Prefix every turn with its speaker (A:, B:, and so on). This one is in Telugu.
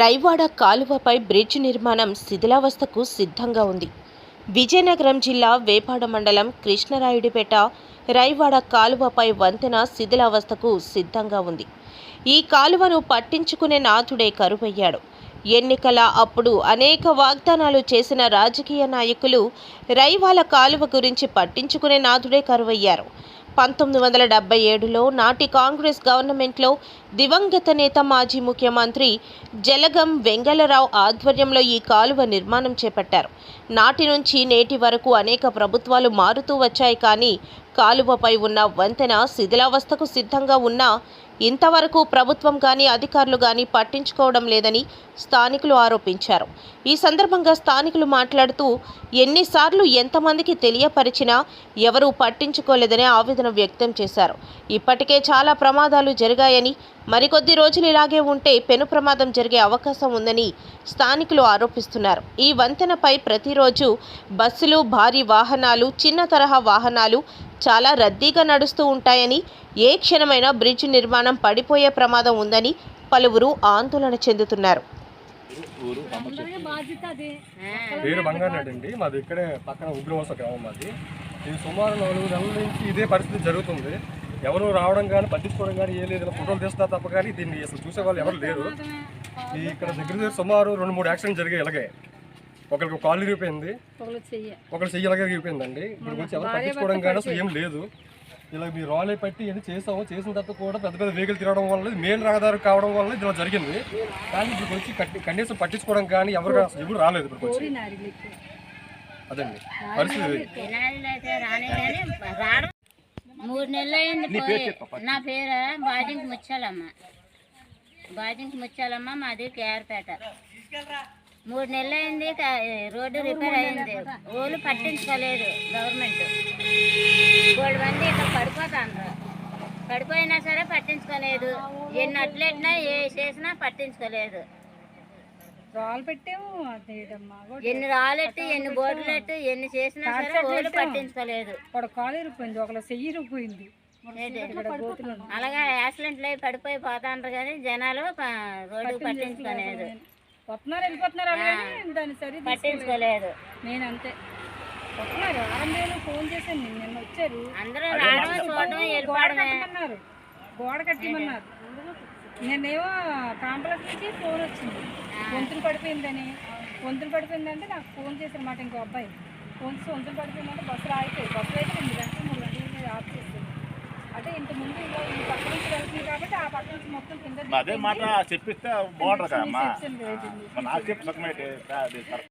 A: రైవాడ కాలువపై బ్రిడ్జ్ నిర్మాణం శిథిలావస్థకు సిద్ధంగా ఉంది. విజయనగరం జిల్లా వేపాడ మండలం కృష్ణరాయుడిపేట రైవాడ కాలువపై వంతెన శిథిలావస్థకు సిద్ధంగా ఉంది. ఈ కాలువను పట్టించుకునే నాథుడే కరువయ్యాడు. ఎన్నికల అప్పుడు అనేక వాగ్దానాలు చేసిన రాజకీయ నాయకులు రైవాల కాలువ గురించి పట్టించుకునే నాథుడే కరువయ్యారు. పంతొమ్మిది వందల డెబ్బై ఏడులో నాటి కాంగ్రెస్ గవర్నమెంట్లో దివంగత నేత మాజీ ముఖ్యమంత్రి జలగం వెంగళరావు ఆధ్వర్యంలో ఈ కాలువ నిర్మాణం చేపట్టారు. నాటి నుంచి నేటి వరకు అనేక ప్రభుత్వాలు మారుతూ వచ్చాయి కానీ కాలువపై ఉన్న వంతెన శిథిలావస్థకు సిద్ధంగా ఉన్నా ఇంతవరకు ప్రభుత్వం కానీ అధికారులు కానీ పట్టించుకోవడం లేదని స్థానికులు ఆరోపించారు. ఈ సందర్భంగా స్థానికులు మాట్లాడుతూ ఎన్నిసార్లు ఎంతమందికి తెలియపరిచినా ఎవరూ పట్టించుకోలేదని ఆవేదన వ్యక్తం చేశారు. ఇప్పటికే చాలా ప్రమాదాలు జరిగాయని మరికొద్ది రోజులు ఇలాగే ఉంటే పెను ప్రమాదం జరిగే అవకాశం ఉందని స్థానికులు ఆరోపిస్తున్నారు. ఈ వంతెనపై ప్రతిరోజు బస్సులు భారీ వాహనాలు చిన్న తరహా వాహనాలు చాలా రద్దీగా నడుస్తూ ఉంటాయని ఏ క్షణమైనా బ్రిడ్జ్ నిర్మాణం పడిపోయే ప్రమాదం ఉందని పలువురు ఆందోళన చెందుతున్నారు.
B: పేరు బంగారెడ్డి అండి మాది ఇక్కడే పక్కన ఉగ్రవలస గ్రామం మాది. ఇది సుమారు నాలుగు నెలల నుంచి ఇదే పరిస్థితి జరుగుతుంది. ఎవరు రావడం కానీ పట్టించుకోవడం కానీ ఏ లేదు. ఇలా ఫోటోలు తీస్తున్నా తప్ప కానీ దీన్ని అసలు చూసే వాళ్ళు ఎవరు లేరు. ఇక్కడ దగ్గర దగ్గర సుమారు రెండు మూడు యాక్సిడెంట్ జరిగాయి ఇలాగే. ఒకరికి కాళ్ళు ఇరిగిపోయింది
C: చెయ్యి.
B: ఒకరి చెయ్యి ఇలాగే ఇరిగిపోయిందండి ఇప్పుడు వచ్చి ఎవరు పట్టించుకోవడం కానీ అసలు ఏం లేదు. ఇలా మీ రాలే పట్టి ఇది చేసాము చేసిన తర్వాత కూడా పెద్ద పెద్ద వెహికల్ తిరగడం వల్ల మెయిన్ రహదారి కావడం వల్ల ఇది జరిగింది. కానీ ఇప్పుడు వచ్చి కనీసం పట్టించుకోవడం కానీ ఎవరు ఎవరు రాలేదు ఇప్పుడు వచ్చి అదండి. పరిస్థితి
D: మూడు నెలలు అయింది నా పేరు బాజింకి ముచ్చాలమ్మ బాజింకి ముచ్చాలమ్మ మాది కేఆర్పేట. మూడు నెలలు అయింది రోడ్డు రిపేర్ అయింది. ఓళ్ళు పట్టించుకోలేదు గవర్నమెంట్. మూడు మంది ఇట్లా పడిపోతాండ్రు. పడిపోయినా సరే పట్టించుకోలేదు. ఎన్ని అట్లెట్నా ఏ చేసినా పట్టించుకోలేదు. ఎన్ని రాలెట్టు ఎన్ని బోర్డులెట్టు ఎన్ని చేసినా సరే ఓళ్ళు పట్టించుకోలేదు.
C: ఒక కాలు ఇరిగిపోయింది ఒకళ్ళ చెయ్యి గోతులు
D: అలాగా యాక్సిడెంట్లు అయి పడిపోయి పోతాండ్రు కానీ జనాలు రోడ్డు పట్టించుకోలేదు.
C: వస్తున్నారు వెళ్ళిపోతున్నారు కానీ దాన్ని సరి
D: పట్టించుకోలేదు.
C: నేను అంతే వస్తున్నారు వేలు ఫోన్ చేశాను నేను నిన్న వచ్చారు.
D: అందరూ రావడం చూడడం
C: గోడ కట్టమన్నారు గోడ కట్టమన్నారు నేనేమో కాంప్లెక్స్ నుంచి ఫోన్ వచ్చింది. వంతులు పడిపోయిందని. వంతులు పడిపోయిందంటే నాకు ఫోన్ చేశారు మాట ఇంకో అబ్బాయి. ఫోన్ చేసి వంతులు పడిపోయిందంటే బస్సులు ఆగిపోయి బస్సులు అయితే రెండు గంటలు మూడు గంటల ఆఫ్ చేస్తుంది. అంటే ఇంత ముందు ఇలా ఈ పక్క నుంచి వెళ్తుంది కాబట్టి
E: అదే మాట చెప్పిస్తే బాగుంటుంది కదమ్మా. నాకు చెప్పి సగమైతే